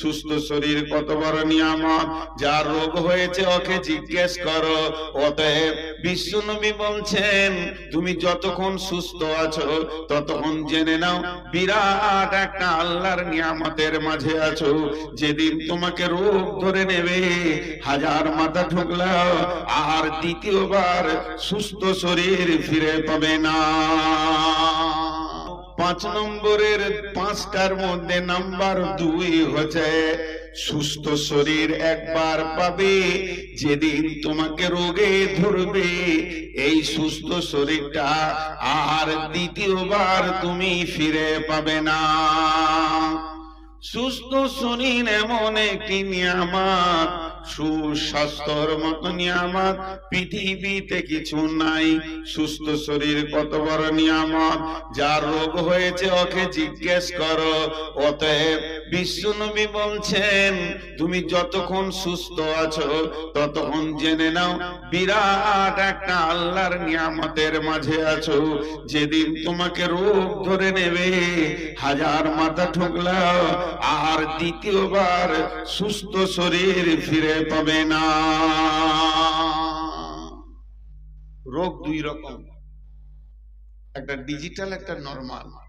সুস্থ শরীর কত বড় নিয়ামত? যার রোগ হয়েছে, ওকে জিজ্ঞেস করো। অতএব বিশ্বনবী বলছেন, তুমি যতক্ষণ সুস্থ আছো, ততক্ষণ জেনে নাও, বিরাট একটা আল্লাহর নিয়ামতের মাঝে আছো। যেদিন তোমাকে রোগ ধরে নেবে, হাজার মাথা ঢুকলাও আর দ্বিতীয়বার সুস্থ শরীর ফিরে পাবে না। পাঁচ নম্বরের পাঁচটার মধ্যে নাম্বার দুই হচ্ছে, সুস্থ শরীর একবার পাবে, যেদিন তোমাকে রোগে ধরবে, এই সুস্থ শরীরটা আর দ্বিতীয়বার তুমি ফিরে পাবে না। সুস্থ শরীর এমন একটি নিয়ামত সুস্বাস্থ্যর মতো নিয়ামত, পৃথিবীতে কিছু নাই। সুস্থ শরীর কত বড় নিয়ামত? যার রোগ হয়েছে ওকে জিজ্ঞেস করো। অতএব বিশ্বনবী বলছেন, তুমি যতক্ষণ সুস্থ আছো, ততক্ষণ জেনে নাও, বিরাট একটা আল্লাহর নিয়ামতের মাঝে আছো। যেদিন তোমাকে রোগ ধরে নেবে, হাজার মাথা ঠুকলাও, আর দ্বিতীয়বার সুস্থ শরীর ফিরে পাবে না। রোগ দুই রকম। একটা ডিজিটাল একটা নরমাল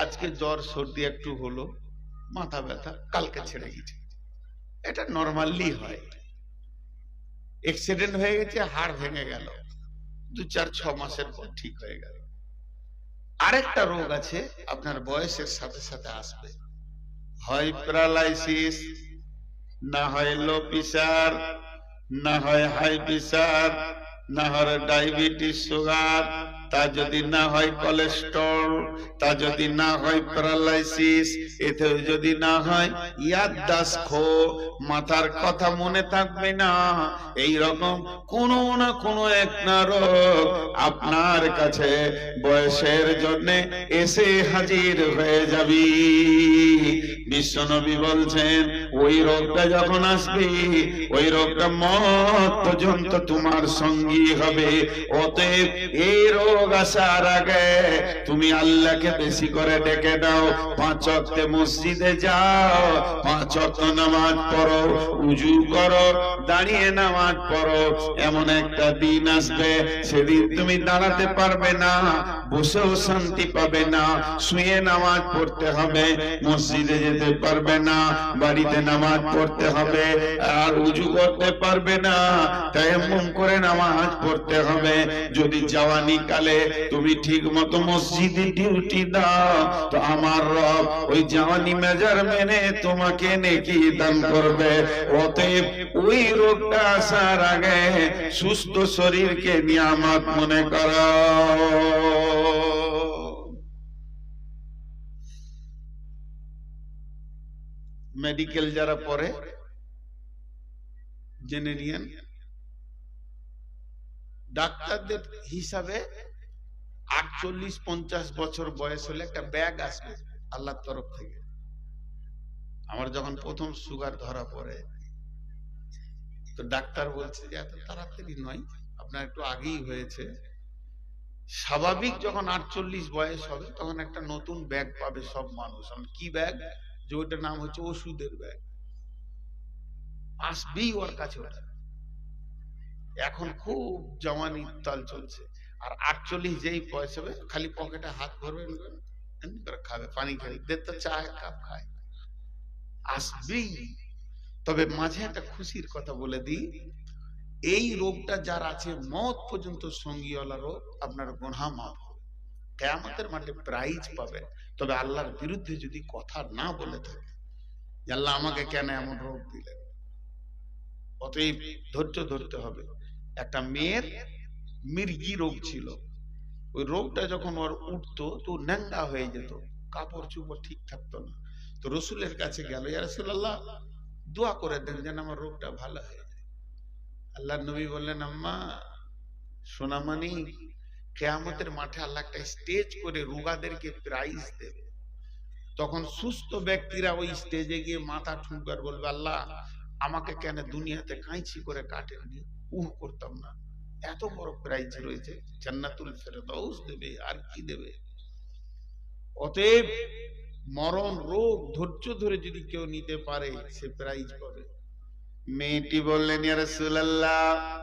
আজকে জ্বর, সর্দি একটু হলো, মাথা ব্যথা, কালকে ছেড়ে গেছে। এটা নর্মালি হয়। এক্সিডেন্ট হয়ে গেছে, হাড় ভেঙে গেল। দু চার, ছ মাসের পর ঠিক হয়ে গেল। আরেকটা রোগ আছে, আপনার বয়সের সাথে সাথে আসবে। হয় প্যারালাইসিস না হয় লো প্রেসার না হয় হাই প্রেসার না হয় ডায়াবেটিস সুগার তা যদি না হয় কোলেস্ট্রল, তা যদি না হয় প্যারালাইসিস, এতে যদি না হয় ইয়াদাস খো মাথার কথা মনে থাকবে না। এই রকম কোনো না কোনো একটা রোগ আপনার কাছে বয়সের জন্য এসে হাজির হয়ে যাবি। বিশ্বনবী বলছেন, ওই রোগটা যখন আসবে, ওই রোগটা মত পর্যন্ত তোমার সঙ্গী হবে। অতএব এই রোগ আসার আগে তুমি আল্লাহকে বেশি করে ডেকে দাও। পাঁচ অক্টে মসজিদে যাও, পাঁচ অক্ট নামাজ পড়ো, উজু করো, দাঁড়িয়ে নামাজ পড়ো। এমন একটা দিন আসবে, সেদিন তুমি দাঁড়াতে পারবে না, বসেও শান্তি পাবে না, শুয়ে নামাজ পড়তে হবে, মসজিদে যেতে পারবে না, বাড়িতে নামাজ পড়তে হবে, আর উজু করতে পারবে না, তায়াম্মুম করে নামাজ পড়তে হবে। যদি জওয়ানি কালে তুমি ঠিক মতো মসজিদে ডিউটি দাও। তো আমার রব ওই জওয়ানি মেজার মেনে তোমাকে নেকি দান করবে। অতএব ওই রোগটা আসার আগে সুস্থ শরীরকে নিয়ামত মনে করো। মেডিকেল যারা পড়ে জেনে নিয়েন ডাক্তারদের হিসাবে আটচল্লিশ পঞ্চাশ বছর বয়স হলে একটা ব্যাগ আসবে আল্লাহর তরফ থেকে। আমার যখন প্রথম সুগার ধরা পড়ে, তো ডাক্তার বলছে যে, এত তাড়াতাড়ি নয়, আপনার একটু আগেই হয়েছে। স্বাভাবিক যখন আটচল্লিশ বয়স হবে, তখন একটা নতুন ব্যাগ পাবে সব মানুষ। কি ব্যাগ? যে ওইটার নাম হচ্ছে ওষুধের ব্যাগ। আসবেই ওর কাছে এখন খুব জওয়ানি তাল চলছে। আর আটচল্লিশ যেই বয়স হবে, খালি পকেটে হাত ভরবেন এমনি করে খাবে, পানি দেড় তো চা, এক কাপ খায়। আসবেই। তবে মাঝে একটা খুশির কথা বলে দিই, এই রোগটা যার আছে মত পর্যন্ত সঙ্গীওয়ালা রোগ, আপনার গোনা মাফ কেয়ামতের মাঠে প্রাইজ পাবেন। তবে আল্লাহর বিরুদ্ধে যদি কথা না বলে থাকে আল্লাহ আমাকে কেন এমন রোগ দিলেন? অতএব ধৈর্য ধরতে হবে। একটা মেয়ের মির্গি রোগ ছিল। ওই রোগটা যখন ওর উঠতো, তো ন্যাঙ্গা হয়ে যেত। কাপড় চুপড় ঠিক থাকতো না। তো রসুলের কাছে গেল, ইয়া রাসূলুল্লাহ, দোয়া করে দেন যেন আমার রোগটা ভালো হয়ে যায়। আল্লাহ নবী বললেন, আম্মা সোনামানি কেয়ামতের মাঠে আল্লাহ একটা স্টেজ করে রোগাদেরকে প্রাইজ দেবে। তখন সুস্থ ব্যক্তিরা ওই স্টেজে গিয়ে মাথা ঠুনকার বলবে, আল্লাহ, আমাকে কেন দুনিয়াতে কাঁচি করে কাটেননি উহ করতাম না। এত বড় প্রাইজ রয়েছে, জান্নাতুল ফেরদাউস দেবে, আর কি দেবে? অতএব মরণ রোগ ধৈর্য ধরে যদি কেউ নিতে পারে, সে প্রাইজ পাবে। মেয়েটি বললেন, ইয়া রাসূলুল্লাহ,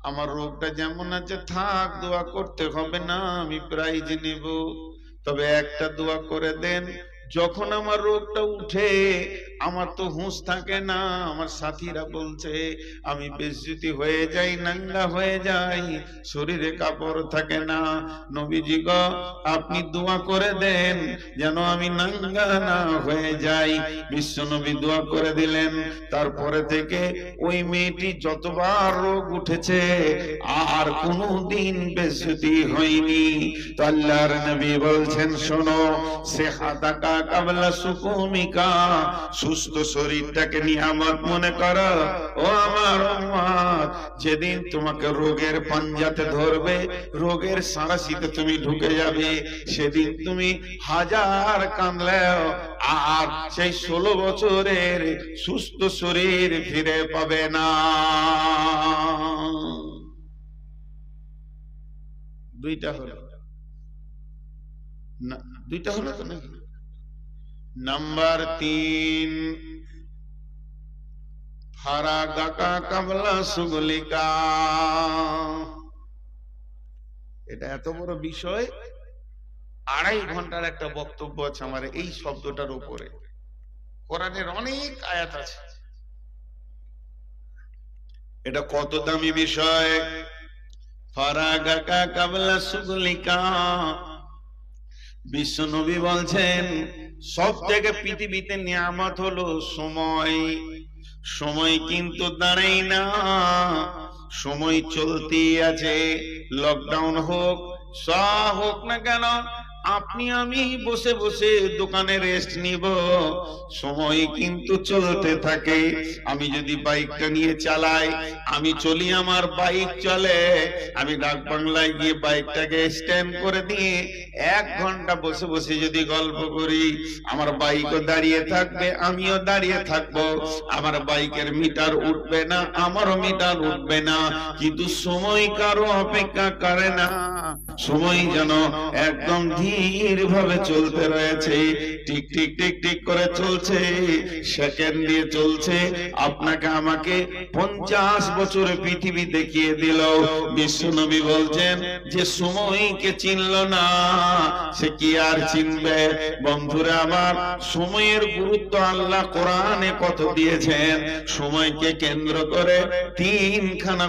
আমার রোগটা যেমন আছে, থাক, দোয়া করতে হবে না, আমি প্রাইজ নেব। তবে একটা দোয়া করে দেন যখন আমার রোগটা উঠে, আমার তো হুঁশ থাকে না, আমার সাথীরা বলছে, আমি বেজ্জতি হয়ে যাই, নাঙ্গা হয়ে যাই, শরীরে কাপড় থাকে না। নবীজি গ, আপনি দোয়া করে দেন যেন আমি নাঙ্গা না হয়ে যাই। বিশ্ব নবী দোয়া করে দিলেন। তারপরে থেকে ওই মেয়েটি যতবার রোগ উঠেছে, আর কোনো দিন বেজ্জতি হয়নি। তো আল্লাহর নবী বলছেন, শোনো, সে হাতাকা কাবলা সুকুমিকা, সুস্থ শরীরটাকে নিয়ামত মনে করো। ও আমার যেদিন তোমাকে রোগের পাঞ্জাতে ধরবে, রোগের সাঁড়াশিতে তুমি ঢুকে যাবে, সেদিন তুমি হাজার কাঁদলেও আর সেই ষোলো বছরের সুস্থ শরীর ফিরে পাবে না। দুইটা হলো। না, দুইটা হলো তো নাকি? নাম্বার তিন ফারাগাকা কাবলা সুগলিকা এটা এত বড় বিষয়? আড়াই ঘণ্টার একটা বক্তব্য আছে আমার এই শব্দটার উপরে। কোরআনের অনেক আয়াত আছে। এটা কত দামি বিষয়? ফারাগাকা কাবলা সুগলিকা বিশ্ব নবী বলছেন সব থেকে পৃথিবীতে নিয়ামত হলো সময়। সময় কিন্তু দাঁড়াই না, সময় চলতেই আছে। লকডাউন হোক সা হোক না কেন আপনি, আমি বসে বসে দোকানে রেস্ট নিব। সময় কিন্তু চলতে থাকে। আমি যদি বাইকটা নিয়ে চালাই, আমি চলি আমার বাইক চলে। আমি ডাক বাংলায় গিয়ে বাইকটাকে স্ট্যান্ড করে দিয়ে এক ঘণ্টা বসে বসে যদি গল্প করি, আমার বাইকও দাঁড়িয়ে থাকবে, আমিও দাঁড়িয়ে থাকব। আমার বাইকের মিটার উঠবে না, আমারও মিটার উঠবে না। কিন্তু সময় কারও অপেক্ষা করে না। সময় যেন একদম ধীর ভাবে চলতে রয়েছে। টিক টিক টিক টিক করে চলছে। সেকেন্ড দিয়ে চলছে। আপনাকে আমাকে পঞ্চাশ বছরে পৃথিবী দেখিয়ে দিল। বিশ্ব নবী বলছেন, যে সময়কে চিনল না, সে কি আর চিনবে? বন্ধুরা, আমার সময়ের গুরুত্ব আল্লাহ কোরআনে কত দিয়েছেন? সময়কে কেন্দ্র করে তিনখানা